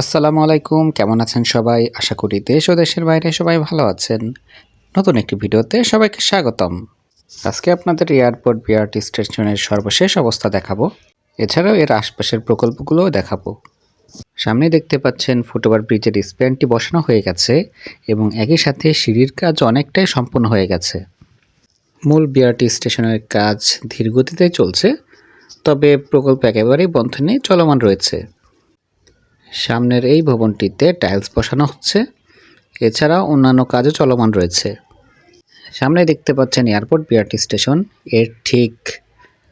আসসালামু আলাইকুম, কেমন আছেন সবাই? আশা করি দেশ ও দেশের বাইরে সবাই ভালো আছেন। নতুন একটি ভিডিওতে সবাইকে স্বাগতম। আজকে আপনাদের এয়ারপোর্ট বিআরটি স্টেশনের সর্বশেষ অবস্থা দেখাবো। এছাড়াও এর আশপাশের প্রকল্পগুলোও দেখাবো। সামনে দেখতে পাচ্ছেন ফুটওভার ব্রিজের স্প্যানটি বসানো হয়ে গেছে এবং একই সাথে সিঁড়ির কাজ অনেকটাই সম্পূর্ণ হয়ে গেছে। মূল বিআরটি স্টেশনের কাজ ধীরগতিতে চলছে, তবে প্রকল্প একেবারেই বন্ধ নেই, চলমান রয়েছে। সামনের এই ভবনটিতে টাইলস বসানো হচ্ছে। এছাড়া অন্যান্য কাজও চলমান রয়েছে। সামনে দেখতে পাচ্ছেন এয়ারপোর্ট, বিআরটি স্টেশন। এর ঠিক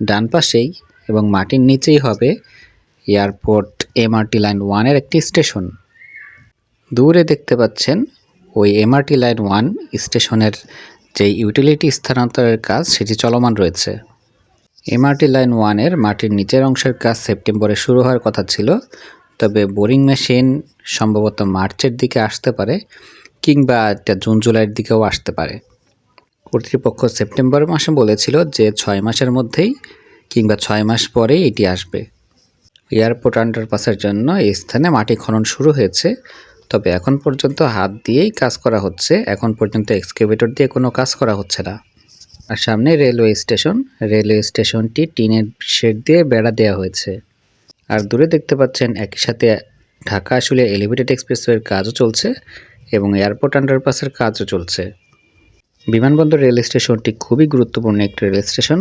ডান পাশেই এবং মাটির নিচেই হবে এয়ারপোর্ট, এমআরটি লাইন ওয়ানের একটি স্টেশন। দূরে দেখতে পাচ্ছেন ওই এমআরটি লাইন ওয়ান স্টেশনের যে ইউটিলিটি স্থানান্তরের কাজ, সেটি চলমান রয়েছে। এমআরটি লাইন ওয়ানের মাটির নিচের অংশের কাজ সেপ্টেম্বরে শুরু হওয়ার কথা ছিল। তবে বোরিং মেশিন সম্ভবত মার্চের দিকে আসতে পারে কিংবা এটা জুন জুলাইয়ের দিকেও আসতে পারে। কর্তৃপক্ষ সেপ্টেম্বর মাসে বলেছিল যে ছয় মাসের মধ্যেই কিংবা ছয় মাস পরেই এটি আসবে। এয়ারপোর্ট আন্ডারপাসের জন্য এই স্থানে মাটি খনন শুরু হয়েছে, তবে এখন পর্যন্ত হাত দিয়েই কাজ করা হচ্ছে। এখন পর্যন্ত এক্সকেভেটর দিয়ে কোনো কাজ করা হচ্ছে না। আর সামনে রেলওয়ে স্টেশন, রেলওয়ে স্টেশনটি টিনের শেড দিয়ে বেড়া দেওয়া হয়েছে। আর দূরে দেখতে পাচ্ছেন একই সাথে ঢাকা আসলে এলিভেটেড এক্সপ্রেসওয়ের কাজও চলছে এবং এয়ারপোর্ট আন্ডারপাসের কাজও চলছে। বিমানবন্দর রেল স্টেশনটি খুবই গুরুত্বপূর্ণ একটি রেল স্টেশন।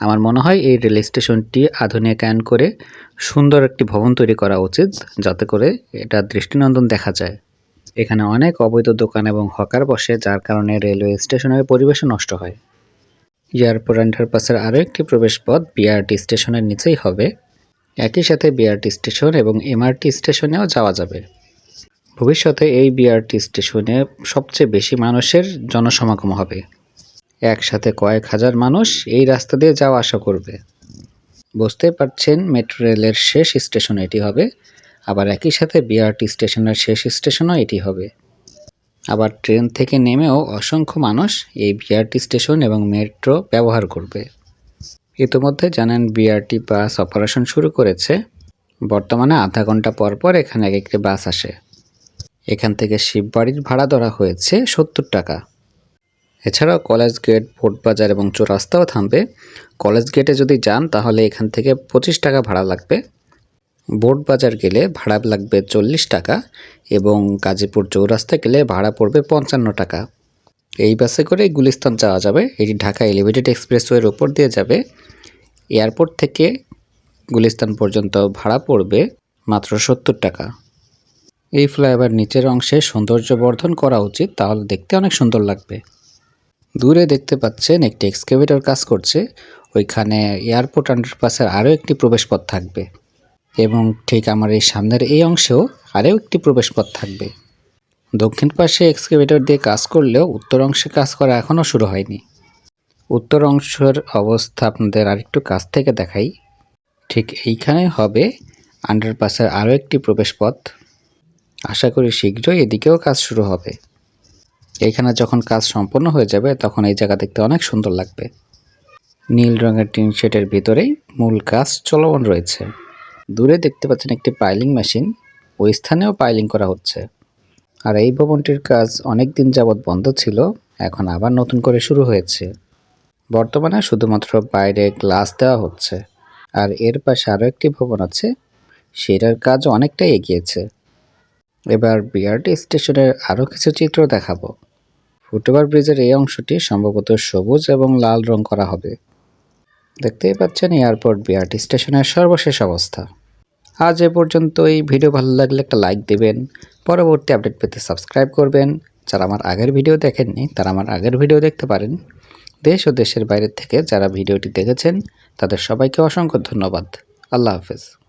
আমার মনে হয় এই রেল স্টেশনটি আধুনিকায়ন করে সুন্দর একটি ভবন তৈরি করা উচিত, যাতে করে এটা দৃষ্টিনন্দন দেখা যায়। এখানে অনেক অবৈধ দোকান এবং হকার বসে, যার কারণে রেলওয়ে স্টেশনের পরিবেশও নষ্ট হয়। এয়ারপোর্ট আন্ডারপাসের আরও একটি প্রবেশপথ বিআরটি স্টেশনের নিচেই হবে। একই সাথে বিআরটি স্টেশন এবং এমআরটি স্টেশনেও যাওয়া যাবে। ভবিষ্যতে এই বিআরটি স্টেশনে সবচেয়ে বেশি মানুষের জনসমাগম হবে। একসাথে কয়েক হাজার মানুষ এই রাস্তা দিয়ে যাওয়া আসা করবে। বুঝতে পারছেন মেট্রো রেলের শেষ স্টেশন এটি হবে, আবার একই সাথে বিআরটি স্টেশনের শেষ স্টেশনও এটি হবে। আবার ট্রেন থেকে নেমেও অসংখ্য মানুষ এই বিআরটি স্টেশন এবং মেট্রো ব্যবহার করবে। ইতিমধ্যে জানেন বিআরটি বাস অপারেশন শুরু করেছে। বর্তমানে আধা ঘণ্টা পর পর এখানে এক একটি বাস আসে। এখান থেকে শিববাড়ির ভাড়া ধরা হয়েছে সত্তর টাকা। এছাড়াও কলেজ গেট বাজার এবং চৌরাস্তাও থামবে। কলেজ গেটে যদি যান, তাহলে এখান থেকে পঁচিশ টাকা ভাড়া লাগবে। বাজার গেলে ভাড়া লাগবে চল্লিশ টাকা এবং গাজীপুর চৌরাস্তা গেলে ভাড়া পড়বে পঞ্চান্ন টাকা। এই বাসে করে গুলিস্তান যাওয়া যাবে। এটি ঢাকা এলিভেটেড এক্সপ্রেসওয়ের ওপর দিয়ে যাবে। এয়ারপোর্ট থেকে গুলিস্তান পর্যন্ত ভাড়া পড়বে মাত্র সত্তর টাকা। এই ফ্লাইওভার নিচের অংশে সৌন্দর্য বর্ধন করা উচিত, তাহলে দেখতে অনেক সুন্দর লাগবে। দূরে দেখতে পাচ্ছেন একটি এক্সকেভেটর কাজ করছে, ওইখানে এয়ারপোর্ট আন্ডারপাসের আরও একটি প্রবেশপথ থাকবে এবং ঠিক আমার এই সামনের এই অংশেও আরও একটি প্রবেশপথ থাকবে। দক্ষিণ পাশে এক্সকেভেটর দিয়ে কাজ করলেও উত্তর অংশে কাজ করা এখনও শুরু হয়নি। উত্তর অংশের অবস্থা আপনাদের আরেকটু কাছ থেকে দেখাই। ঠিক এইখানে হবে আন্ডারপাসের আরও একটি প্রবেশপথ। আশা করি শীঘ্রই এদিকেও কাজ শুরু হবে। এইখানে যখন কাজ সম্পন্ন হয়ে যাবে, তখন এই জায়গা দেখতে অনেক সুন্দর লাগবে। নীল রঙের টিন শেডের ভিতরেই মূল কাজ চলমান রয়েছে। দূরে দেখতে পাচ্ছেন একটি পাইলিং মেশিন। ওই স্থানেও পাইলিং করা হচ্ছে। আর এই ভবনটির কাজ অনেক দিন যাবৎ বন্ধ ছিল, এখন আবার নতুন করে শুরু হয়েছে। বর্তমানে শুধুমাত্র বাইরে গ্লাস দেওয়া হচ্ছে। আর এর পাশে আরও একটি ভবন আছে, সেটার কাজ অনেকটাই এগিয়েছে। এবার বিআরটি স্টেশনের আরও কিছু চিত্র দেখাবো। ফুটওভার ব্রিজের এই অংশটি সম্ভবত সবুজ এবং লাল রং করা হবে। দেখতেই পাচ্ছেন এয়ারপোর্ট বিআরটি স্টেশনের সর্বশেষ অবস্থা। আজ এ পর্যন্ত এই ভিডিও ভালো লাগলে একটা লাইক দেবেন, পরবর্তী আপডেট পেতে সাবস্ক্রাইব করবেন। যারা আমার আগের ভিডিও দেখেননি, তারা আমার আগের ভিডিও দেখতে পারেন। দেশ ও দেশের বাইরে থেকে যারা ভিডিওটি দেখেছেন তাদের সবাইকে অসংখ্য ধন্যবাদ। আল্লাহ হাফেজ।